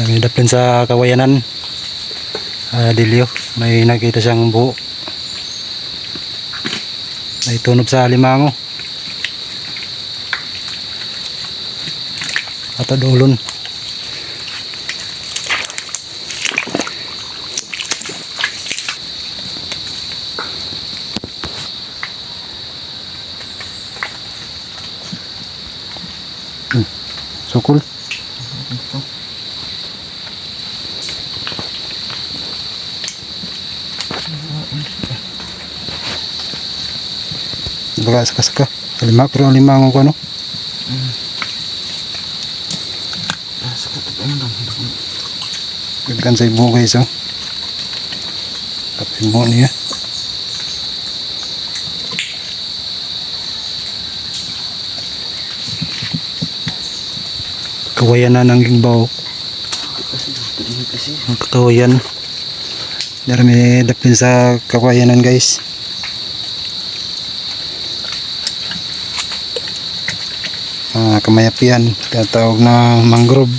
May daplin sa kawayanan. Ah, Dilyo. May nakita siyang buo. May tunog sa limango. At adulon. Hmm. Sukul. Baga saka-saka. Lima, pero ang lima ko ano. Gagkan sa ibo guys oh. Kapit mo niya. Kawayan na ng gingbaw. Ang kawayan. Dari may dapin sa kawayanan guys. Ah, kamayapian. Tinatawag na mangrove.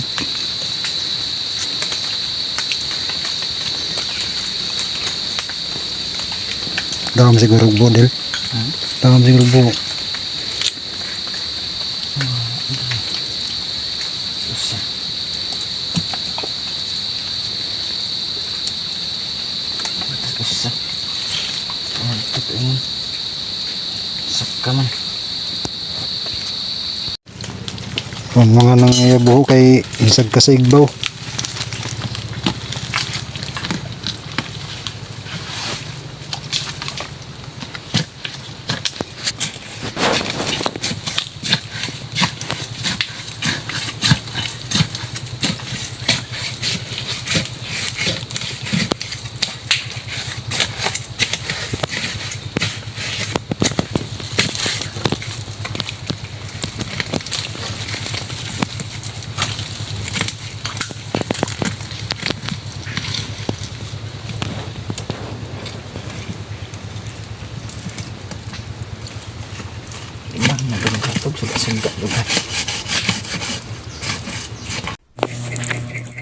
Dawam siguro budel. Dawam siguro buo. Isa. Ang mga nang buho kay bisag ka katog. Suga-suga lugar.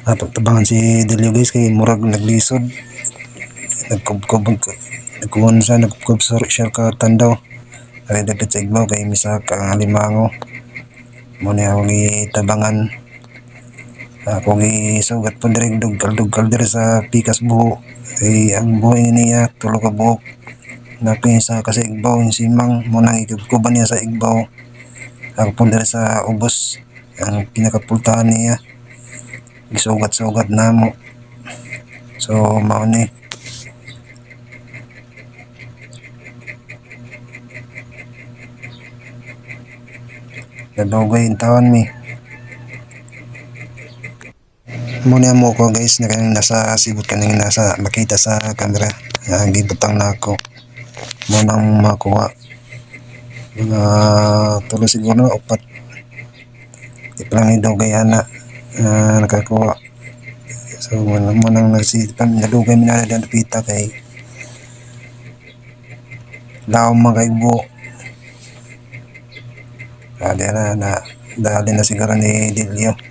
Ah, si Delio guys kay murag naglisod. Nagkubkob nagkuhan siya nagkubkob sa siya ka tandaw. Ay dapat sa igbaw kay misa ka ang alimango. Mo ni ako tabangan. Ako gi sugat po direk duggal duggal dire sa pikas buho. Kay ang buho niya tulo ka buhok. Napinsa kasi igbaw yung simang mo nang ikubkuban niya sa igbaw. Po dire sa ubos ang pinakapultahan niya gisugat-sugat na mo. So, mao ni. Nadugay yung tawan mi. Muna mo ko guys na kanina nasa sibot kanina nasa makita sa camera. Ang gibutang na ako. Muna ang makuha. Mga tulo siguro upat. Di pa lang idugay ana na nakakuha. So, wala mo nang nagsitipam, nalugay mo na lang pita kay daw mga kaibo. Dali na, na, dali na siguro ni Dilio.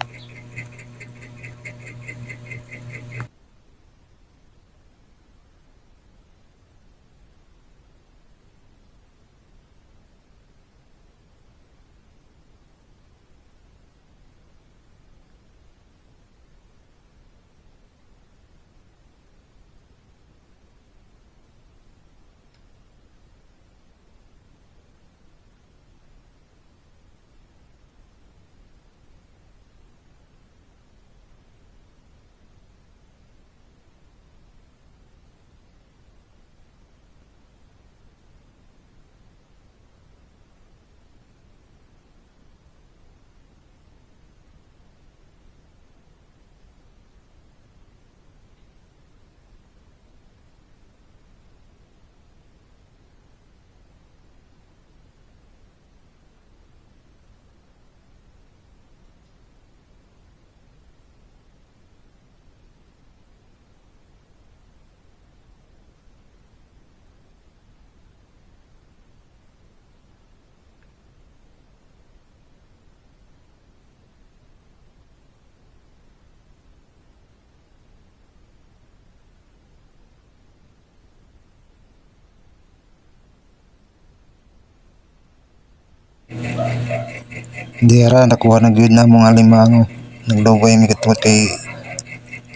Di ara nakuha na gyud na mong alimango. Nagdugay mi katuot kay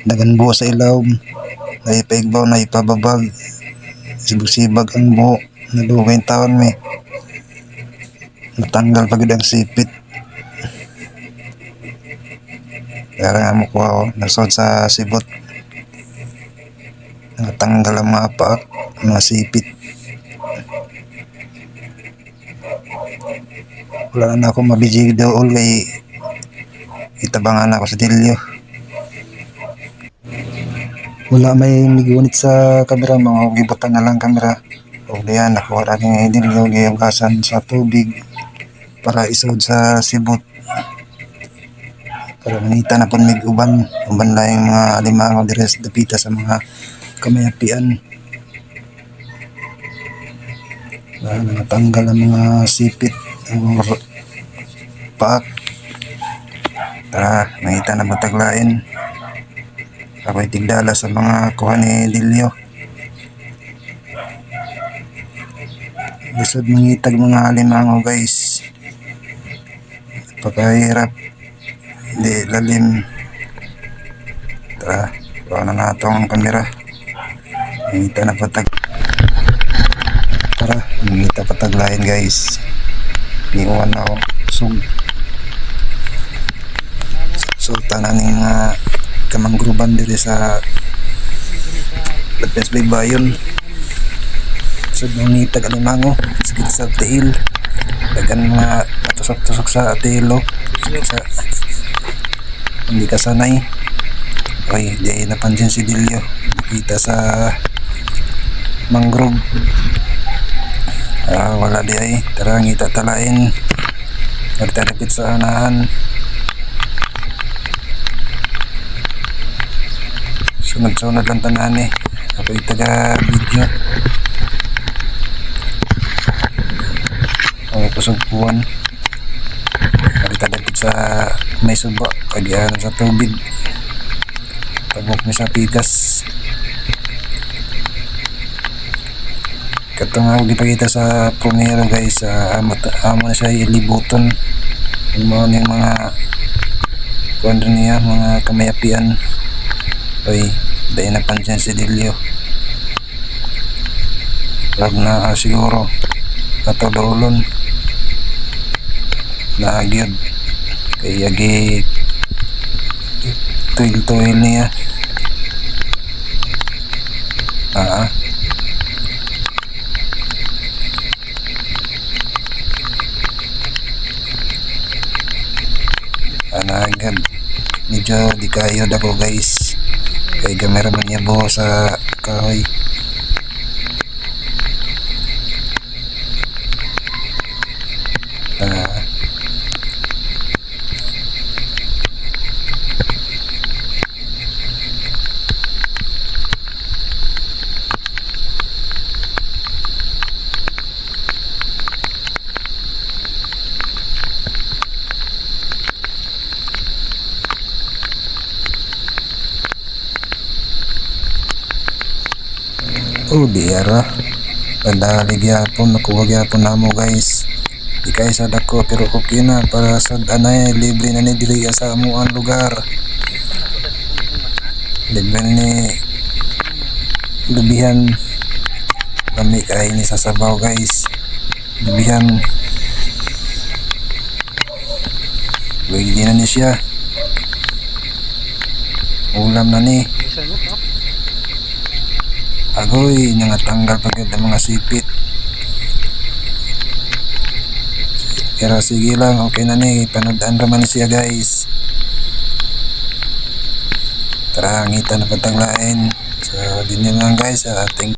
naganbo sa ilaw. Naipaigbaw na ipababag. Sibag-sibag ang buho. Nadugay ang taon mi. Natanggal pa gyud ang sipit. Kaya nga mo kuha oh. Nasod sa sibot. Natanggal ang mga paak. Mga sipit. Wala na ako mabijig doon kay itabangan ako sa dilyo. Wala may migunit sa kamera, mga gibutan na lang kamera. O diyan, nakuha na ni dilyo, giyugasan sa tubig para isod sa sibot. Para manita na mig uban, uban lang yung mga alimango dire sa dapita sa mga kamayapian. Na natanggal ang mga sipit, paak. Tara, nakita na mataglain. Ako'y tigdala sa mga kuha ni Dilio. Lisod mangitag mga alimango guys. Pagkahirap. Hindi lalim. Tara, kuha na nato ang kamera. Nakita na patag. Tara, nakita pataglain guys. Niuwan na ako. Sug. Sultan na ng mga kamangruban diri sa Lapis Bay Bayon. Sa nangitag alimango. Sakit sa tiil. Dagan mga tusok-tusok sa tilo. Sa hindi ka sanay. Oy, di napansin si Dilio. Nakita sa mangrove. Ah, wala di ay. Tara, ngita talain. Nagtarapit sa anahan. Sunod-sunod lang tanan eh. Ako'y taga video. Ang kusog puwan. Nagtarapit sa may suba. Kagyan sa tubig. Tabok mi sa pigas. Katong ako gipakita sa promero guys. sa amo, amo na siya ilibuton. Yung mga yung mga kuwan rin niya, mga kamayapian. Oy, dahil napansin si Dilio. Wag na ah, siguro. Ato daulon. Naagyod. Kaya gi tuil-tuil niya. Ah, anagan. Medyo di kayo dako guys. Kay gamera man niya buho sa kahoy. Ah, Oh, di ara. Padali gyapon, nakuha gyapon namo guys. Di kay sa dako pero okay na para sa anay libre na ni diri sa amo ang lugar. Libre na ni lubihan kami kay ni sa sabaw guys. Lubihan. Pwede na ni siya. Ulam na ni. Agoy, nangatanggal pagkat ang mga sipit. Pero sige lang, okay na ni. Panodaan raman siya guys. Tara, ngita na pataglain. So, din lang guys. Uh, thank